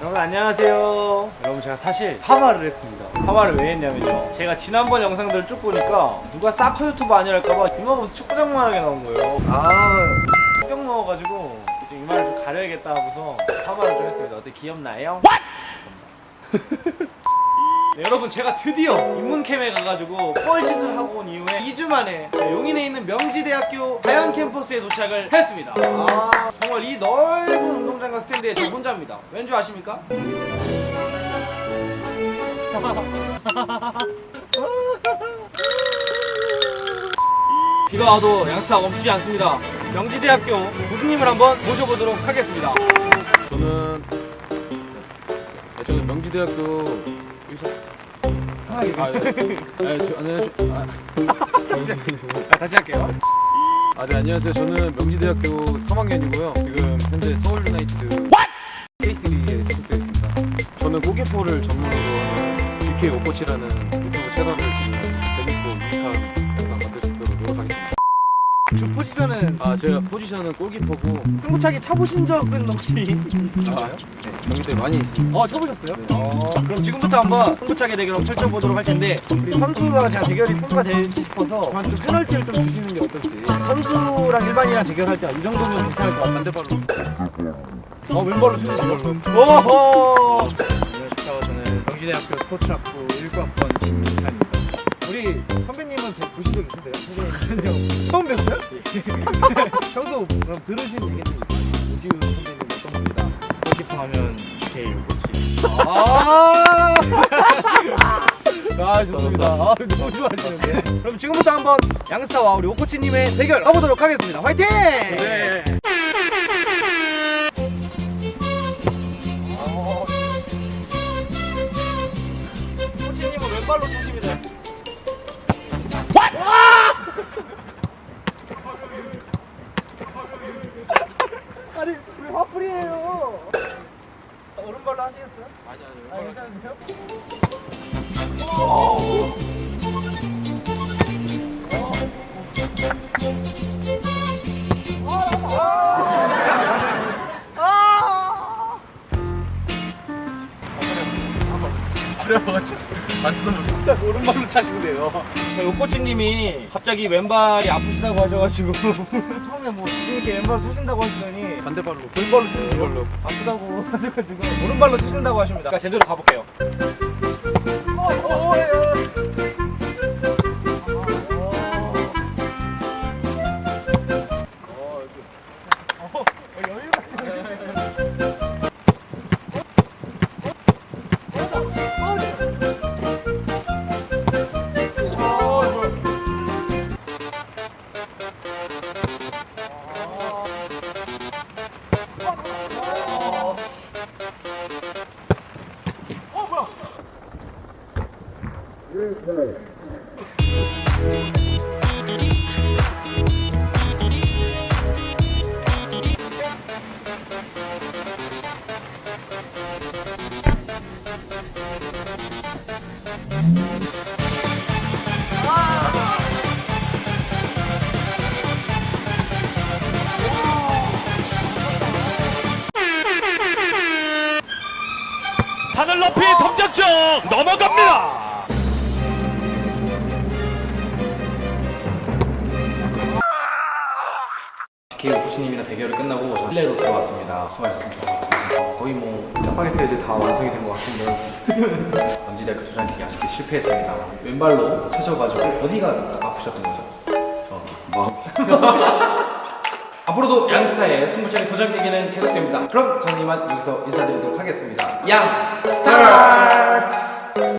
여러분 안녕하세요. 여러분 제가 사실 파마를 했습니다. 파마를 왜 했냐면요. 제가 지난번 영상들을 쭉 보니까 누가 사커 유튜브 아니랄까봐 이마부터 축구장만하게 나온 거예요. 아, 뿅 넣어가지고 좀 이마를 좀 가려야겠다 하고서 파마를 좀 했습니다. 어때 귀엽나요? 네, 여러분 제가 드디어 인문캠에 가가지고 뻘짓을 하고 온 이후에 2주 만에 네, 용인에 있는 명지대학교 자연 캠퍼스에 도착을 했습니다. 아, 정말 이 넓은 운동장과 스탠드에 저 혼자입니다. 왠지 아십니까? 비가 와도 양스타 멈추지 않습니다. 명지대학교 교수님을 한번 모셔보도록 하겠습니다. 저는 네, 저는 명지대학교 아, 예. 아, 저, 안녕하세요. 아, 아, 다시 할게요. 아, 네, 안녕하세요. 저는 명지대학교 3학년이고요. 지금 현재 서울 유나이티드 K3에 소속되어 있습니다. 저는 골키퍼를 전문으로 하는 BK 오코치라는 유튜브 채널을 지금 재밌고 유익한 주 포지션은 아, 제가 포지션은 골키퍼고. 승부차기 차보신 적은 혹시 있으신가요? 아, 네, 경기대 많이 있습니다. 어 쳐보셨어요? 어, 그럼 지금부터 한번 승부차기 대결을 펼쳐보도록 할 텐데 우리 선수가 제가 대결이 승부가 될지 싶어서 저한테 좀 페널티를 좀 주시는 게 어떨지. 선수랑 일반인이랑 대결할 때 이 정도면 괜찮을 것 같은데 바로. 어 왼발로 치는 걸로. 오호! 안녕하십니까. 저는 경기대학교 스포츠학부 19학번 김민찬입니다. 우리 선배님은 대- 보신 적 있으세요? 선배님 처음 뵀어요? 평소 그럼 들으신 얘기는? 오지우 선배님 어떤 겁니다 골키퍼 하면 BK 요코치 아, 아 좋습니다. 아, 너무 좋아하시는데. 그럼 지금부터 한번 양스타와 우리 오코치님의 대결 가보도록 하겠습니다. 화이팅! 네 아니 왜 화풀이에요? 오른발로 하시겠어요? 아니, 아니, 아 괜찮으세요? 안 쓰던 거딱 오른발로 차신대요. 저희 오코치님이 갑자기 왼발이 아프시다고 하셔가지고 처음에 뭐 이렇게 왼발로 차신다고 하시더니 반대발로. 왼발로 차신대요. 왼발로. 아프다고 하셔가지고 오른발로 차신다고 하십니다. 그러니까 제대로 가볼게요. 어, 어, 어, 어. 하늘 높이 덤작정 넘어갑니다. 기 코치님이랑 대결이 끝나고 저 실내로 들어왔습니다. 수고하셨습니다. 거의 뭐 짜파게티가 다 완성이 된 것 같은데 원지대학교 도장 기하시키 실패했습니다. 왼발로 차셔가지고 어디가 아프셨던 거죠? 저기. 앞으로도 양스타의 승부차기 도장 깨기는 계속됩니다. 그럼 저는 이만 여기서 인사드리도록 하겠습니다. 양 스타트!